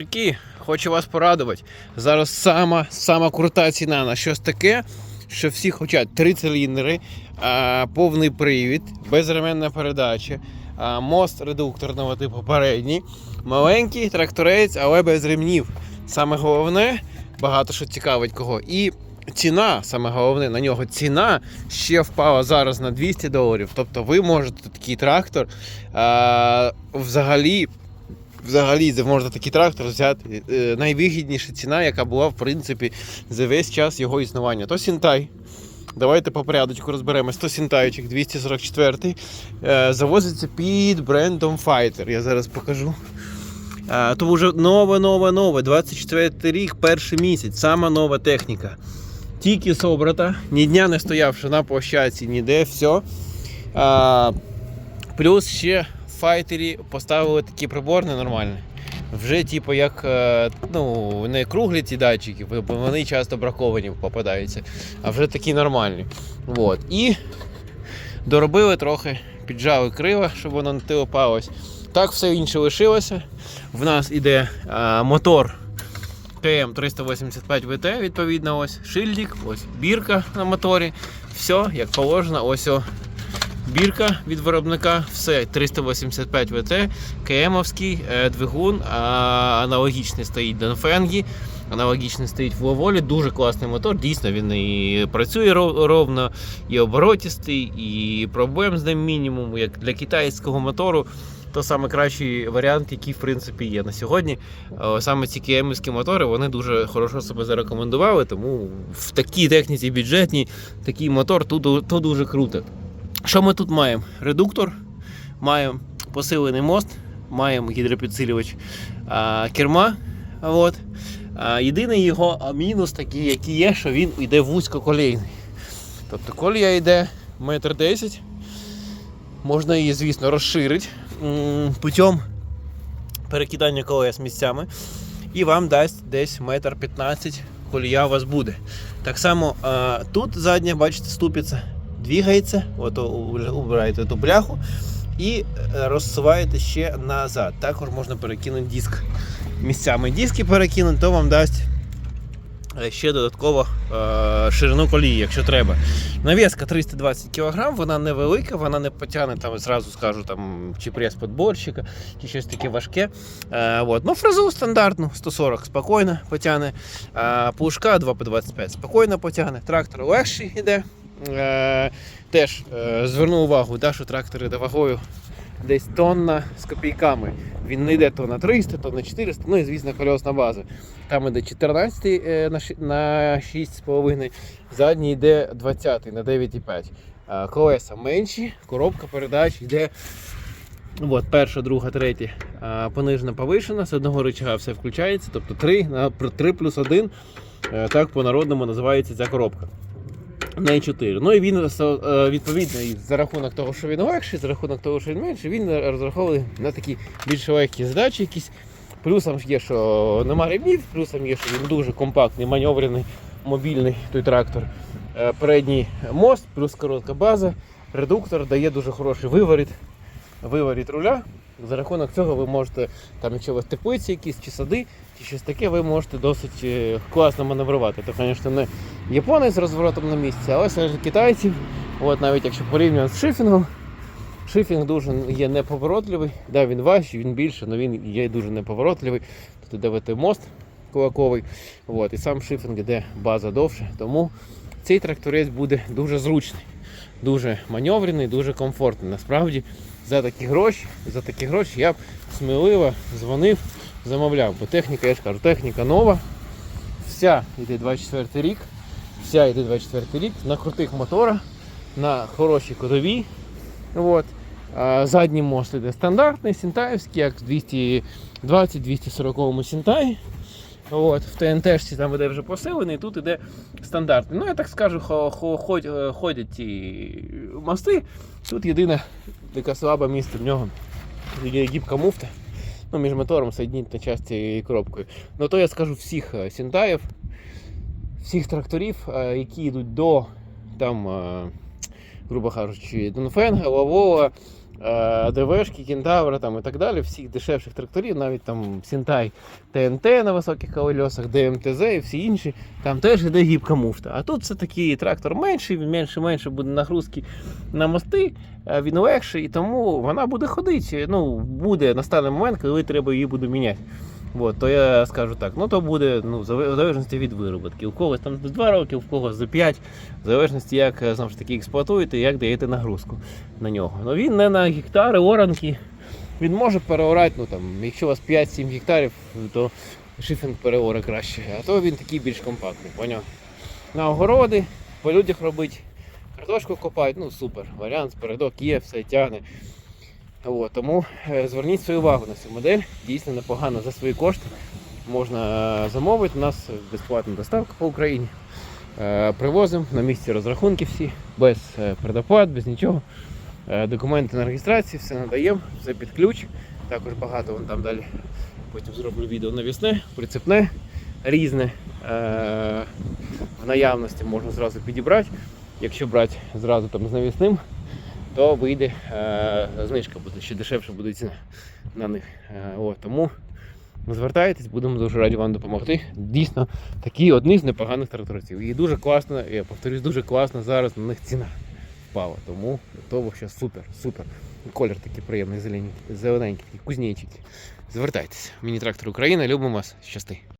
Які, хочу вас порадувати. Зараз сама, сама крута ціна на щось таке, що всі хочуть. Три циліндри, повний привід, безременна передача, мост редукторного типу передній, маленький тракторець, але без ремнів. Саме головне, багато що цікавить кого. І ціна, саме головне на нього ціна ще впала зараз на 200 доларів. Тобто ви можете такий трактор а, взагалі взагалі можете такий трактор взяти. Е, Найвигідніша ціна, яка була, в принципі, за весь час його існування. То Сінтай. Давайте по порядочку розберемось. То Сінтайчик 244 е, завозиться під брендом Fighter. Я зараз покажу. Е, То вже нове, нове, нове. 24 рік, перший місяць, сама нова техніка. Тільки собрата, ні дня не стоявши на площадці, ніде, все. А, плюс ще файтері поставили такі прибор ненормальні. Вже, типу, як е, ну, не круглі ті датчики, бо вони часто браковані попадаються, а вже такі нормальні. Вот. І доробили трохи, піджали крила, щоб воно не тилопалось. Так все інше лишилося. В нас іде е, мотор КМ 385 ВТ, відповідно, ось шильдик, ось бірка на моторі. Все, як положено, ось о, бірка від виробника, все 385 ВТ, КМовський е, двигун, аналогічний стоїть Донфенгі, аналогічний стоїть в Ловолі. Дуже класний мотор. Дійсно, він і працює ровно, і оборотістий, і проблем з ним мінімум. Як для китайського мотору, то саме кращий варіант, який в принципі є на сьогодні. Саме ці кемівські мотори вони дуже хорошо себе зарекомендували, тому в такій техніці бюджетній такий мотор то дуже круто. Що ми тут маємо? Редуктор, маємо посилений мост, маємо гідропідсилювач а, керма. От. А, єдиний його мінус такий, який є, що він йде вузькоколійний. Тобто колія йде метр десять, можна її, звісно, розширити путем перекидання колес місцями. І вам дасть десь метр 15 колія у вас буде. Так само а, тут задня, бачите, ступиця двигається, от убираєте ту бляху і е, розсуваєте ще назад. Також можна перекинути диск місцями. Диски перекинути, то вам дасть е, ще додатково е, ширину колії, якщо треба. Навіска 320 кг, вона невелика, вона не потягне там, зразу скажу, там, чи прес подборщика, чи щось таке важке. Е, от. Ну, фрезу стандартну 140 спокійно потягне. Е, пушка 2 по 25 спокійно потягне. Трактор легший йде. Е, теж е, зверну увагу, да, що трактор йде вагою десь тонна з копійками. Він не йде то на 300, то на 400, ну і звісно кольосна база. Там йде 14 е, на 6,5, задній йде 20 на 9,5. Е, Колеса менші, коробка передач йде. От, перша, друга, третя е, понижена, повишена, з одного рычага все включається, тобто 3 3 плюс 1, е, так по-народному називається ця коробка. Не 4. Ну і він е, відповідно і за рахунок того, що він легший, за рахунок того, що він менший, він розрахований на такі більш легкі задачі якісь. Плюсом є, що нема ремнів, плюсом є, що він дуже компактний, маневрений, мобільний той трактор. Е, Передній мост, плюс коротка база, редуктор дає дуже хороший виворіт, виворіт руля. За рахунок цього ви можете, там, якщо у вас теплиці якісь чи сади, чи щось таке, ви можете досить е, класно маневрувати. Це, звісно, не японець з розворотом на місці, але ж китайців. От навіть якщо порівнювати з шифінгом, шифінг дуже є неповоротливий. Да, він важчий, він більше, але він є дуже неповоротливий. Тут іде мост кулаковий. От, і сам шифінг іде база довше. Тому цей тракторець буде дуже зручний, дуже маневрений, дуже комфортний. Насправді за такі гроші, за такі гроші я б сміливо дзвонив, замовляв. Бо техніка, я ж кажу, техніка нова. Вся йде 24 рік. Вся йде 24 рік на крутих моторах, на хорошій кодовій. От. А задній мост іде стандартний, сінтаївський, як в 220-240 сінтаї. От, в ТНТшці там іде вже посилений, тут іде стандартний. Ну, я так скажу, е, ходять ці мости. Тут єдине таке слабе місце в нього. Є гібка муфта. Ну, між мотором соєдніть на часті і коробкою. Ну то я скажу всіх е, сінтаїв, всіх тракторів, е, які йдуть до там, е, грубо кажучи, Донфенга, Лавола, е, ДВшки, Кентавра там і так далі, всіх дешевших тракторів, навіть там Сінтай ТНТ на високих колесах, ДМТЗ і всі інші, там теж іде гібка муфта. А тут це такий трактор менший, він менше менше буде нагрузки на мости, е, він легший, і тому вона буде ходити. Ну, буде настане момент, коли треба її буде міняти. От, то я скажу так, ну то буде ну, в залежності від вироботки. У когось там з 2 роки, у когось за 5, в залежності, як е, знову ж таки експлуатуєте, як даєте нагрузку на нього. Ну він не на гектари, оранки. Він може переорати, ну там, якщо у вас 5-7 гектарів, то шифінг переоре краще, а то він такий більш компактний, поняв? На огороди, по людях робить, картошку копають, ну супер. Варіант, передок є, все тягне. От, тому е, зверніть свою увагу на цю модель. Дійсно непогано за свої кошти. Можна е, замовити. У нас безплатна доставка по Україні. Е, Привозимо на місці розрахунки всі, без предоплат, без нічого. Документи на реєстрацію, все надаємо, все під ключ. Також багато вон там далі. Потім зроблю відео навісне, прицепне, різне. В наявності можна зразу підібрати. Якщо брати зразу там з навісним, то вийде е, знижка буде, ще дешевше буде ціна на них. Е, от, тому звертайтесь, будемо дуже раді вам допомогти. Дійсно, такі одні з непоганих тракторців. І дуже класно, я повторюсь, дуже класно зараз на них ціна впала. Тому то вообще супер, супер. Колір такий приємний, зелененький, зелененький, такий кузнечик. Звертайтесь. Міні-трактор Україна, любимо вас, щасти.